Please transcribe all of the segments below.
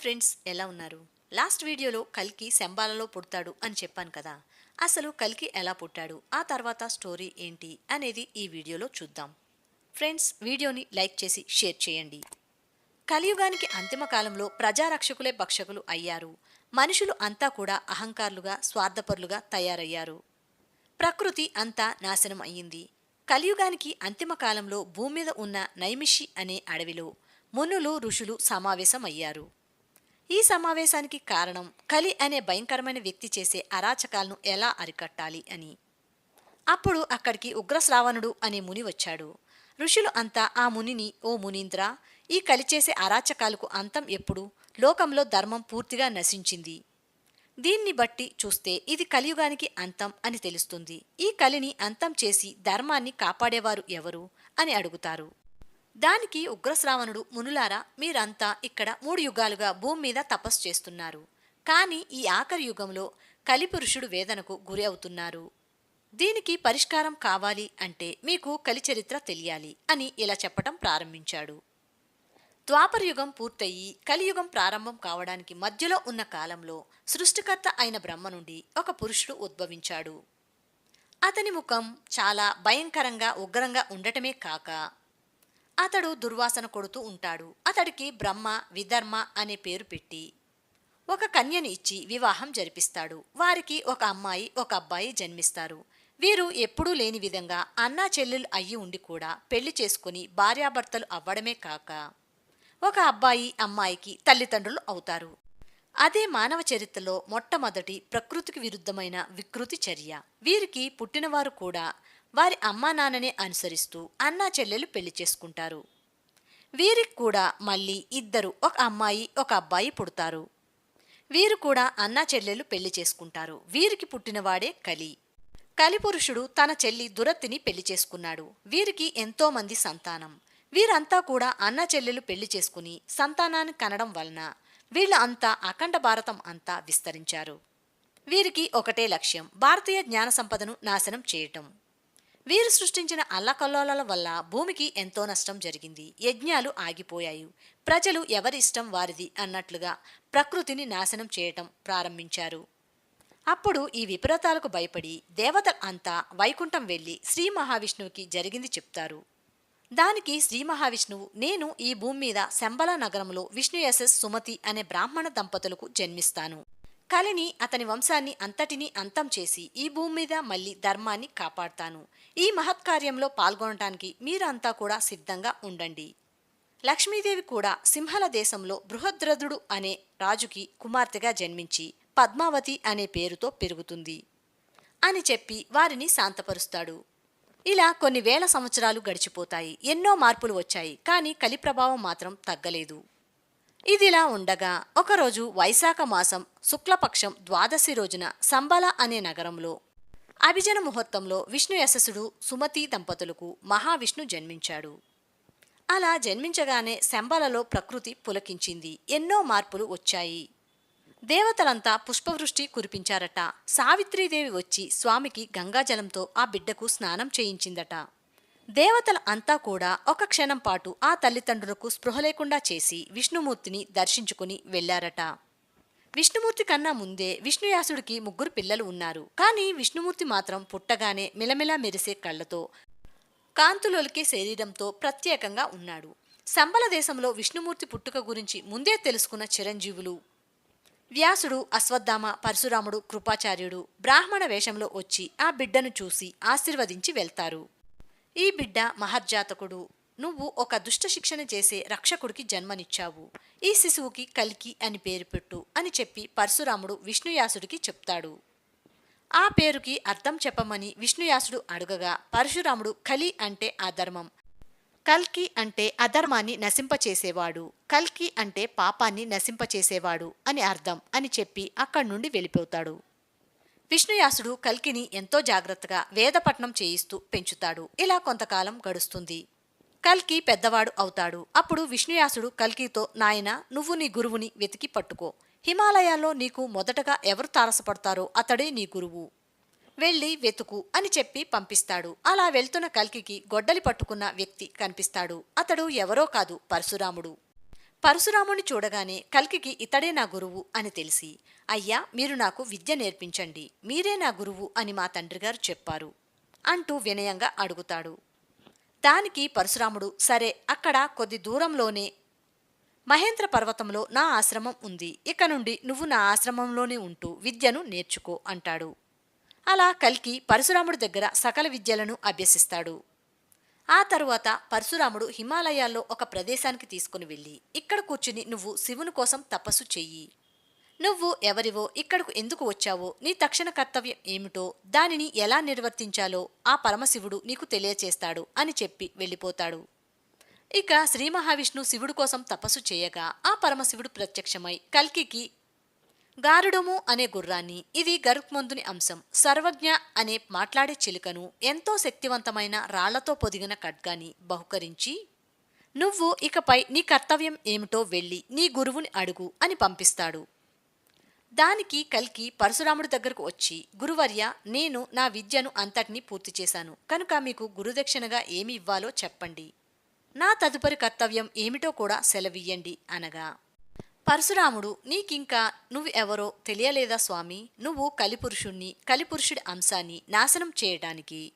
Friends ఎలా ఉన్నారు? Last వీడియోలో కల్కి శంబాలలో పుడతాడు అని చెప్పాను కదా. అసలు కల్కి ఎలా పుట్టాడు? ఆ తర్వాత స్టోరీ ఏంటి అనేది ఈ వీడియోలో చూద్దాం. ఫ్రెండ్స్ వీడియోని లైక్ చేసి షేర్ చేయండి. కలియుగానికి అంతిమ కాలంలో ప్రజారక్షకులే భక్షకులు అయ్యారు. మనుషులు అంతా కూడా అహంకారులుగా స్వార్థపరులుగా తయారయ్యారు. ప్రకృతి అంతా నాశనం అయ్యింది. కలియుగానికి అంతిమ కాలంలో భూమి మీద ఉన్న నైమిషి అనే అడవిలో మునులు ఋషులు సమావేశమయ్యారు. ఈ సమావేశానికి కారణం కలి అనే భయంకరమైన వ్యక్తి చేసే అరాచకాలను ఎలా అరికట్టాలి అని. అప్పుడు అక్కడికి ఉగ్రశ్రావణుడు అనే ముని వచ్చాడు. ఋషులు అంతా ఆ మునిని ఓ మునీంద్ర ఈ కలి చేసే అరాచకాలకు అంతం ఎప్పుడు? లోకంలో ధర్మం పూర్తిగా నశించింది. దీన్ని బట్టి చూస్తే ఇది కలియుగానికి అంతం అని తెలుస్తుంది. ఈ కలిని అంతం చేసి ధర్మాన్ని కాపాడేవారు ఎవరు? అని అడుగుతారు. దానికి ఉగ్రశ్రావణుడు మునులారా మీరంతా ఇక్కడ మూడు యుగాలుగా భూమి మీద తపస్సు చేస్తున్నారు. కానీ ఈ ఆఖరి యుగంలో కలిపురుషుడు వేదనకు గురి అవుతున్నారు. దీనికి పరిష్కారం కావాలి అంటే మీకు కలి చరిత్ర తెలియాలి అని ఇలా చెప్పటం ప్రారంభించాడు. ద్వాపర యుగం పూర్తయి కలియుగం ప్రారంభం కావడానికి మధ్యలో ఉన్న కాలంలో సృష్టికర్త అయిన బ్రహ్మ నుండి ఒక పురుషుడు ఉద్భవించాడు. అతని ముఖం చాలా భయంకరంగా ఉగ్రంగా ఉండటమే కాక అతడు దుర్వాసన కొడుతూ ఉంటాడు. అతడికి బ్రహ్మ విధర్మ అనే పేరు పెట్టి ఒక కన్యని ఇచ్చి వివాహం జరిపిస్తాడు. వారికి ఒక అమ్మాయి ఒక అబ్బాయి జన్మిస్తారు. వీరు ఎప్పుడూ లేని విధంగా అన్నా చెల్లెలు అయ్యి ఉండి కూడా పెళ్ళి చేసుకుని భార్యాభర్తలు అవ్వడమే కాక ఒక అబ్బాయి అమ్మాయికి తల్లిదండ్రులు అవుతారు. అదే మానవ చరిత్రలో మొట్టమొదటి ప్రకృతికి విరుద్ధమైన వికృతి చర్య. వీరికి పుట్టినవారు కూడా వారి అమ్మా నాన్ననే అనుసరిస్తూ అన్నా చెల్లెలు పెళ్ళి చేసుకుంటారు. వీరికి కూడా మళ్ళీ ఇద్దరు ఒక అమ్మాయి ఒక అబ్బాయి పుడతారు. వీరు కూడా అన్నా చెల్లెలు పెళ్ళి చేసుకుంటారు. వీరికి పుట్టినవాడే కలి. కలిపురుషుడు తన చెల్లి దురత్తిని పెళ్ళి చేసుకున్నాడు. వీరికి ఎంతోమంది సంతానం. వీరంతా కూడా అన్న చెల్లెలు పెళ్ళి చేసుకుని సంతానాన్ని కనడం వలన వీళ్ళ అంతా అఖండ భారతం అంతా విస్తరించారు. వీరికి ఒకటే లక్ష్యం భారతీయ జ్ఞాన సంపదను నాశనం చేయటం. వీరు సృష్టించిన అల్లకల్లోలాల వల్ల భూమికి ఎంతో నష్టం జరిగింది. యజ్ఞాలు ఆగిపోయాయి. ప్రజలు ఎవరిష్టం వారిది అన్నట్లుగా ప్రకృతిని నాశనం చేయటం ప్రారంభించారు. అప్పుడు ఈ విపరీతాలకు భయపడి దేవతలు అంతా వైకుంఠం వెళ్ళి శ్రీ మహావిష్ణువుకి జరిగింది చెప్తారు. దానికి శ్రీ మహావిష్ణువు నేను ఈ భూమి మీద శంబల నగరంలో విష్ణు యశస్ సుమతి అనే బ్రాహ్మణ దంపతులకు జన్మిస్తాను. కలిని అతని వంశాన్ని అంతటినీ అంతం చేసి ఈ భూమి మీద మళ్ళీ ధర్మాన్ని కాపాడుతాను. ఈ మహత్కార్యంలో పాల్గొనటానికి మీరంతా కూడా సిద్ధంగా ఉండండి. లక్ష్మీదేవి కూడా సింహల దేశంలో బృహద్రథుడు అనే రాజుకి కుమార్తెగా జన్మించి పద్మావతి అనే పేరుతో పెరుగుతుంది అని చెప్పి వారిని శాంతపరుస్తాడు. ఇలా కొన్ని వేల సంవత్సరాలు గడిచిపోతాయి. ఎన్నో మార్పులు వచ్చాయి. కానీ కలి ప్రభావం మాత్రం తగ్గలేదు. ఇదిలా ఉండగా ఒకరోజు వైశాఖ మాసం శుక్లపక్షం ద్వాదశి రోజున సంబల అనే నగరంలో అభిజన ముహూర్తంలో విష్ణు యశస్సుడు సుమతి దంపతులకు మహావిష్ణు జన్మించాడు. అలా జన్మించగానే శంబలలో ప్రకృతి పులకించింది. ఎన్నో మార్పులు వచ్చాయి. దేవతలంతా పుష్పవృష్టి కురిపించారట. సావిత్రీదేవి వచ్చి స్వామికి గంగాజలంతో ఆ బిడ్డకు స్నానం చేయించిందట. దేవతల అంతా కూడా ఒక క్షణం పాటు ఆ తల్లిదండ్రులకు స్పృహ లేకుండా చేసి విష్ణుమూర్తిని దర్శించుకుని వెళ్ళారట విష్ణుమూర్తి కన్నా ముందే విష్ణుయాసుడికి ముగ్గురు పిల్లలు ఉన్నారు. కానీ విష్ణుమూర్తి మాత్రం పుట్టగానే మిలమిలా మెరిసే కళ్ళతో కాంతులొలికే శరీరంతో ప్రత్యేకంగా ఉన్నాడు. సంబల దేశంలో విష్ణుమూర్తి పుట్టుక గురించి ముందే తెలుసుకున్న చిరంజీవులు. వ్యాసుడు అశ్వత్థామ పరశురాముడు కృపాచార్యుడు బ్రాహ్మణ వేషంలో వచ్చి ఆ బిడ్డను చూసి ఆశీర్వదించి వెళ్తారు. ఈ బిడ్డ మహర్జాతకుడు నువ్వు ఒక దుష్ట శిక్షణ చేసే రక్షకుడికి జన్మనిచ్చావు. ఈ శిశువుకి కల్కి అని పేరు పెట్టు అని చెప్పి పరశురాముడు విష్ణుయాసుడికి చెప్తాడు. ఆ పేరుకి అర్థం చెప్పమని విష్ణుయాసుడు అడుగగా పరశురాముడు కలి అంటే అధర్మం. కల్కి అంటే అధర్మాన్ని నశింపచేసేవాడు. కల్కి అంటే పాపాన్ని నశింపచేసేవాడు అని అర్థం అని చెప్పి అక్కడి నుండి వెళ్ళిపోతాడు. విష్ణుయాసుడు కల్కిని ఎంతో జాగ్రత్తగా వేదపట్నం చేయిస్తూ పెంచుతాడు. ఇలా కొంతకాలం గడుస్తుంది. కల్కి పెద్దవాడు అవుతాడు. అప్పుడు విష్ణుయాసుడు కల్కితో నాయన నువ్వు నీ గురువుని వెతికి పట్టుకో. హిమాలయాల్లో నీకు మొదటగా ఎవరు తారసపడతారో అతడే నీ గురువు. వెళ్ళి వెతుకు అని చెప్పి పంపిస్తాడు. అలా వెళ్తున్న కల్కికి గొడ్డలి పట్టుకున్న వ్యక్తి కనిపిస్తాడు. అతడు ఎవరో కాదు పరశురాముడు. పరశురాముని చూడగానే కల్కికి ఇతడే నా గురువు అని తెలిసి అయ్యా మీరు నాకు విద్య నేర్పించండి మీరే నా గురువు అని మా తండ్రిగారు చెప్పారు అంటూ వినయంగా అడుగుతాడు. దానికి పరశురాముడు సరే అక్కడ కొద్ది దూరంలోనే మహేంద్ర పర్వతంలో నా ఆశ్రమం ఉంది ఇక నుండి నువ్వు నా ఆశ్రమంలోనే ఉంటూ విద్యను నేర్చుకో అంటాడు. అలా కల్కి పరశురాముడి దగ్గర సకల విద్యలను అభ్యసిస్తాడు. ఆ తరువాత పరశురాముడు హిమాలయాల్లో ఒక ప్రదేశానికి తీసుకుని వెళ్ళి ఇక్కడ కూర్చుని నువ్వు శివుని కోసం తపస్సు చెయ్యి. నువ్వు ఎవరివో ఇక్కడకు ఎందుకు వచ్చావో నీ తక్షణ కర్తవ్యం ఏమిటో దానిని ఎలా నిర్వర్తించాలో ఆ పరమశివుడు నీకు తెలియచేస్తాడు అని చెప్పి వెళ్ళిపోతాడు. ఇక శ్రీ మహావిష్ణు శివుడు కోసం తపస్సు చేయగా ఆ పరమశివుడు ప్రత్యక్షమై కల్కికి గారుడము అనే గుర్రాన్ని ఇది గరుక్మంతుని అంశం. సర్వజ్ఞ అనే మాట్లాడే చిలుకను ఎంతో శక్తివంతమైన రాళ్ళతో పొదిగిన ఖడ్గాని బహుకరించి నువ్వు ఇకపై నీ కర్తవ్యం ఏమిటో వెళ్ళి నీ గురువుని అడుగు అని పంపిస్తాడు. దానికి కల్కి పరశురాముడి దగ్గరకు వచ్చి గురువర్య నేను నా విద్యను అంతటినీ పూర్తి చేశాను. కనుక మీకు గురుదక్షిణగా ఏమి ఇవ్వాలో చెప్పండి. నా తదుపరి కర్తవ్యం ఏమిటో కూడా సెలవియ్యండి అనగా పరశురాముడు నీకింకా నువ్వు ఎవరో తెలియలేదా స్వామి? నువ్వు కలిపురుషుణ్ణి కలిపురుషుడి అంశాన్ని నాశనం చేయడానికి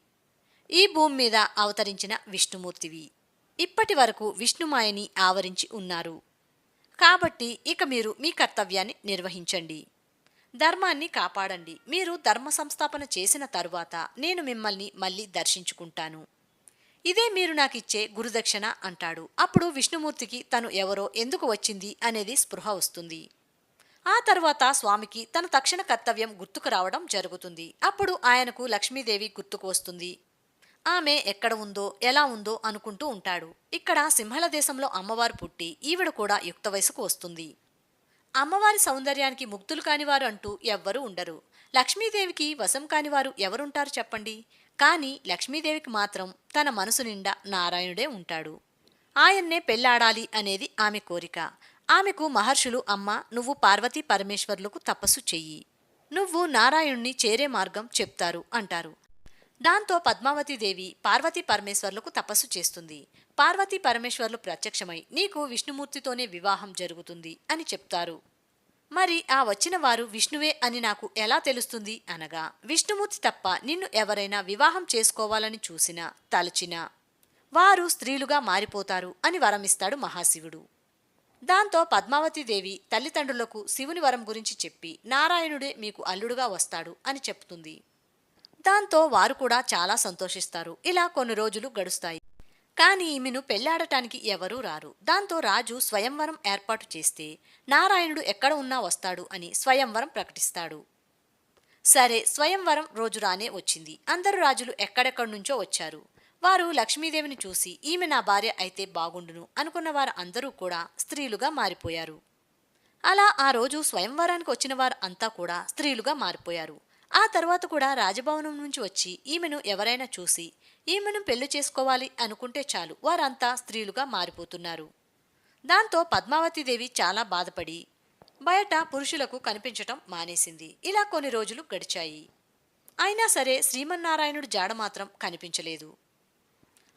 ఈ భూమి మీద అవతరించిన విష్ణుమూర్తివి. ఇప్పటి వరకు విష్ణుమాయని ఆవరించి ఉన్నారు. కాబట్టి ఇక మీరు మీ కర్తవ్యాన్ని నిర్వహించండి. ధర్మాన్ని కాపాడండి. మీరు ధర్మ సంస్థాపన చేసిన తరువాత నేను మిమ్మల్ని మళ్ళీ దర్శించుకుంటాను. ఇదే మీరు నాకిచ్చే గురుదక్షిణ అంటాడు. అప్పుడు విష్ణుమూర్తికి తను ఎవరో ఎందుకు వచ్చింది అనేది స్పృహ వస్తుంది. ఆ తర్వాత స్వామికి తన తక్షణ కర్తవ్యం గుర్తుకు రావడం జరుగుతుంది. అప్పుడు ఆయనకు లక్ష్మీదేవి గుర్తుకు వస్తుంది. ఆమె ఎక్కడ ఉందో ఎలా ఉందో అనుకుంటూ ఉంటాడు. ఇక్కడ సింహళ దేశంలో అమ్మవారు పుట్టి ఈవిడ కూడా యుక్త వయసుకు వస్తుంది. అమ్మవారి సౌందర్యానికి ముగ్ధులు కానివారు అంటూ ఎవ్వరూ ఉండరు. లక్ష్మీదేవికి వశం కానివారు ఎవరుంటారు చెప్పండి? కానీ లక్ష్మీదేవికి మాత్రం తన మనసు నిండా నారాయణుడే ఉంటాడు. ఆయన్నే పెళ్ళాడాలి అనేది ఆమె కోరిక. ఆమెకు మహర్షులు అమ్మ నువ్వు పార్వతీ పరమేశ్వర్లకు తపస్సు చెయ్యి. నువ్వు నారాయణుణ్ణి చేరే మార్గం చెప్తారు అంటారు. దాంతో పద్మావతీదేవి పార్వతీ పరమేశ్వర్లకు తపస్సు చేస్తుంది. పార్వతీ పరమేశ్వర్లు ప్రత్యక్షమై నీకు విష్ణుమూర్తితోనే వివాహం జరుగుతుంది అని చెప్తారు. మరి ఆ వచ్చిన వారు విష్ణువే అని నాకు ఎలా తెలుస్తుంది అనగా విష్ణుమూర్తి తప్ప నిన్ను ఎవరైనా వివాహం చేసుకోవాలని చూసినా తలచినా వారు స్త్రీలుగా మారిపోతారు అని వరమిస్తాడు మహాశివుడు. దాంతో పద్మావతీదేవి తల్లిదండ్రులకు శివుని వరం గురించి చెప్పి నారాయణుడే మీకు అల్లుడుగా వస్తాడు అని చెప్తుంది. దాంతో వారు కూడా చాలా సంతోషిస్తారు. ఇలా కొన్ని రోజులు గడుస్తాయి. కానీ ఈమెను పెళ్ళాడటానికి ఎవరూ రారు. దాంతో రాజు స్వయంవరం ఏర్పాటు చేస్తే నారాయణుడు ఎక్కడ ఉన్నా వస్తాడు అని స్వయంవరం ప్రకటిస్తాడు. సరే స్వయంవరం రోజు రానే వచ్చింది. అందరు రాజులు ఎక్కడెక్కడి నుంచో వచ్చారు. వారు లక్ష్మీదేవిని చూసి ఈమె నా భార్య అయితే బాగుండును అనుకున్న వారు అందరూ కూడా స్త్రీలుగా మారిపోయారు. అలా ఆ రోజు స్వయంవరానికి వచ్చిన వారు అంతా కూడా స్త్రీలుగా మారిపోయారు. ఆ తర్వాత కూడా రాజభవనం నుంచి వచ్చి ఈమెను ఎవరైనా చూసి ఈమెను పెళ్ళి చేసుకోవాలి అనుకుంటే చాలు వారంతా స్త్రీలుగా మారిపోతున్నారు. దాంతో పద్మావతీదేవి చాలా బాధపడి బయట పురుషులకు కనిపించటం మానేసింది. ఇలా కొన్ని రోజులు గడిచాయి. అయినా సరే శ్రీమన్నారాయణుడు జాడ మాత్రం కనిపించలేదు.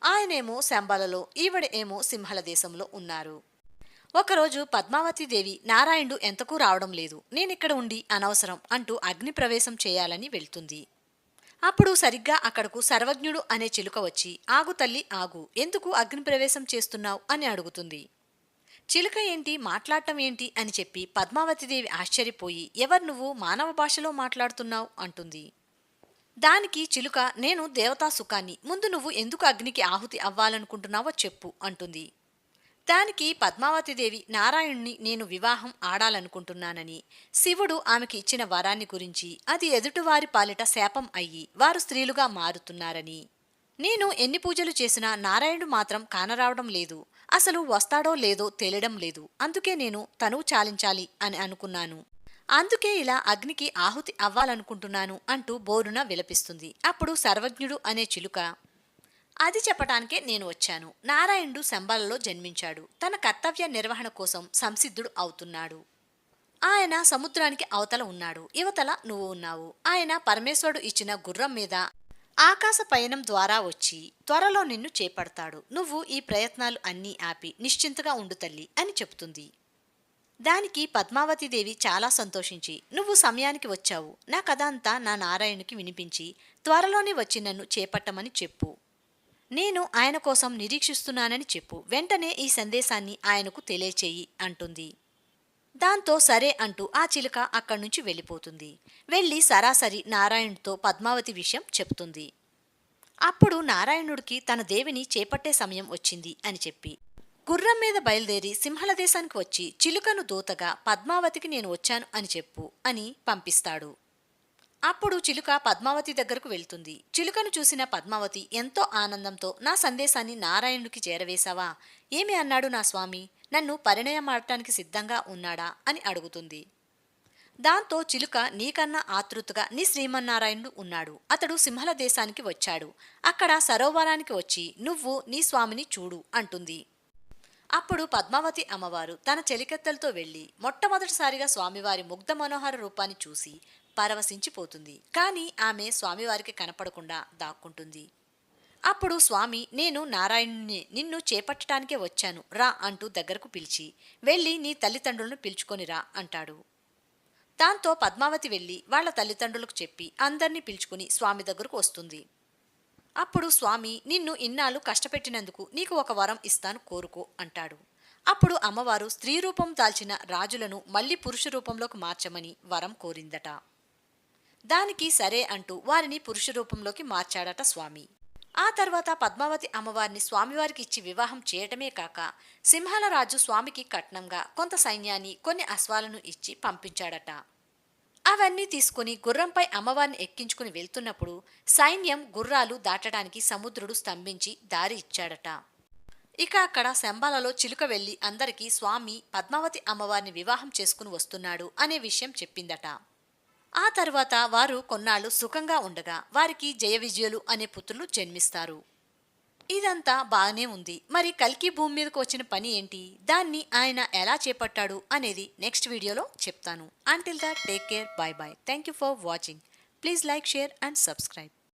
ఆయనేమో శంబాలలో ఈవిడ ఏమో సింహల దేశంలో ఉన్నారు. ఒకరోజు పద్మావతీదేవి నారాయణుడు ఎంతకు రావడం లేదు. నేనిక్కడ ఉండి అనవసరం అంటూ అగ్నిప్రవేశం చేయాలని వెళ్తుంది. అప్పుడు సరిగ్గా అక్కడకు సర్వజ్ఞుడు అనే చిలుక వచ్చి ఆగు తల్లి ఆగు. ఎందుకు అగ్నిప్రవేశం చేస్తున్నావు? అని అడుగుతుంది. చిలుక ఏంటి? మాట్లాడటం ఏంటి? అని చెప్పి పద్మావతిదేవి ఆశ్చర్యపోయి ఎవరు నువ్వు? మానవ భాషలో మాట్లాడుతున్నావు? అంటుంది. దానికి చిలుక నేను దేవతా సుఖాన్ని. ముందు నువ్వు ఎందుకు అగ్నికి ఆహుతి అవ్వాలనుకుంటున్నావో చెప్పు అంటుంది. దానికి పద్మావతిదేవి నారాయణ్ణి నేను వివాహం ఆడాలనుకుంటున్నానని. శివుడు ఆమెకి ఇచ్చిన వరాన్ని గురించి అది ఎదుటివారి పాలిట శాపం అయ్యి వారు స్త్రీలుగా మారుతున్నారని. నేను ఎన్ని పూజలు చేసినా నారాయణుడు మాత్రం కానరావడం లేదు. అసలు వస్తాడో లేదో తెలియడం లేదు. అందుకే నేను తనువు చాలించాలి అని అనుకున్నాను. అందుకే ఇలా అగ్నికి ఆహుతి అవ్వాలనుకుంటున్నాను అంటూ బోరున విలపిస్తుంది. అప్పుడు సర్వజ్ఞుడు అనే చిలుక అది చెప్పటానికే నేను వచ్చాను. నారాయణుడు శంబాలలో జన్మించాడు. తన కర్తవ్య నిర్వహణ కోసం సంసిద్ధుడు అవుతున్నాడు. ఆయన సముద్రానికి అవతల ఉన్నాడు. యువతల నువ్వు ఉన్నావు. ఆయన పరమేశ్వరుడు ఇచ్చిన గుర్రం మీద ఆకాశ పయనం ద్వారా వచ్చి త్వరలో నిన్ను చేపడతాడు. నువ్వు ఈ ప్రయత్నాలు అన్నీ ఆపి నిశ్చింతగా ఉండు తల్లి అని చెప్తుంది దానికి పద్మావతీదేవి చాలా సంతోషించి నువ్వు సమయానికి వచ్చావు. నా కథ అంతా నా నారాయణునికి వినిపించి త్వరలోనే వచ్చి నన్ను చేపట్టమని చెప్పు. నేను ఆయన కోసం నిరీక్షిస్తున్నానని చెప్పు. వెంటనే ఈ సందేశాన్ని ఆయనకు తెలియచేయి అంటుంది. దాంతో సరే అంటూ ఆ చిలుక అక్కడి నుంచి వెళ్ళిపోతుంది. వెళ్ళి సరాసరి నారాయణుడితో పద్మావతి విషయం చెప్తుంది. అప్పుడు నారాయణుడికి తన దేవిని చేపట్టే సమయం వచ్చింది అని చెప్పి. గుర్రం మీద బయలుదేరి సింహళ దేశానికి వచ్చి చిలుకను దూతగా పద్మావతికి నేను వచ్చాను అని చెప్పు అని పంపిస్తాడు. అప్పుడు చిలుక పద్మావతి దగ్గరకు వెళ్తుంది. చిలుకను చూసిన పద్మావతి ఎంతో ఆనందంతో నా సందేశాన్ని నారాయణుడికి చేరవేశావా? ఏమి అన్నాడు నా స్వామి? నన్ను పరిణయం పరిణయమాడటానికి సిద్ధంగా ఉన్నాడా? అని అడుగుతుంది. దాంతో చిలుక నీకన్నా ఆతృతగా నీ శ్రీమన్నారాయణుడు ఉన్నాడు. అతడు సింహల దేశానికి వచ్చాడు. అక్కడ సరోవరానికి వచ్చి నువ్వు నీ స్వామిని చూడు అంటుంది. అప్పుడు పద్మావతి అమ్మవారు తన చెలికెత్తలతో వెళ్ళి మొట్టమొదటిసారిగా స్వామివారి ముగ్ధ మనోహర రూపాన్ని చూసి పరవశించిపోతుంది. కానీ ఆమె స్వామివారికి కనపడకుండా దాక్కుంటుంది. అప్పుడు స్వామి నేను నారాయణుని నిన్ను చేపట్టడానికే వచ్చాను. రా అంటూ దగ్గరకు పిలిచి వెళ్ళి నీ తల్లిదండ్రులను పిలుచుకొని రా అంటాడు. దాంతో పద్మావతి వెళ్ళి వాళ్ళ తల్లిదండ్రులకు చెప్పి అందరినీ పిలుచుకుని స్వామి దగ్గరకు వస్తుంది. అప్పుడు స్వామి నిన్ను ఇన్నాళ్ళు కష్టపెట్టినందుకు నీకు ఒక వరం ఇస్తాను కోరుకో అంటాడు. అప్పుడు అమ్మవారు స్త్రీ రూపం దాల్చిన రాజులను మళ్ళీ పురుష రూపంలోకి మార్చమని వరం కోరిందట. దానికి సరే అంటూ వారిని పురుష రూపంలోకి మార్చాడట స్వామి. ఆ తర్వాత పద్మావతి అమ్మవారిని స్వామివారికి ఇచ్చి వివాహం చేయటమే కాక సింహాలరాజు స్వామికి కట్నంగా కొంత సైన్యాన్ని కొన్ని అశ్వాలను ఇచ్చి పంపించాడట. అవన్నీ తీసుకుని గుర్రంపై అమ్మవారిని ఎక్కించుకుని వెళ్తున్నప్పుడు సైన్యం గుర్రాలు దాటడానికి సముద్రుడు స్తంభించి దారి ఇచ్చాడట. ఇక అక్కడ శంబాలలో చిలుక వెళ్ళి అందరికీ స్వామి పద్మావతి అమ్మవారిని వివాహం చేసుకుని వస్తున్నాడు అనే విషయం చెప్పిందట. ఆ తర్వాత వారు కొన్నాళ్ళు సుఖంగా ఉండగా వారికి జయ విజయులు అనే పుత్రులు జన్మిస్తారు. ఇదంతా బాగానే ఉంది. మరి కల్కి భూమి మీదకు వచ్చిన పని ఏంటి? దాన్ని ఆయన ఎలా చేపట్టాడు అనేది నెక్స్ట్ వీడియోలో చెప్తాను. Until that take care bye bye thank you for watching please like share and subscribe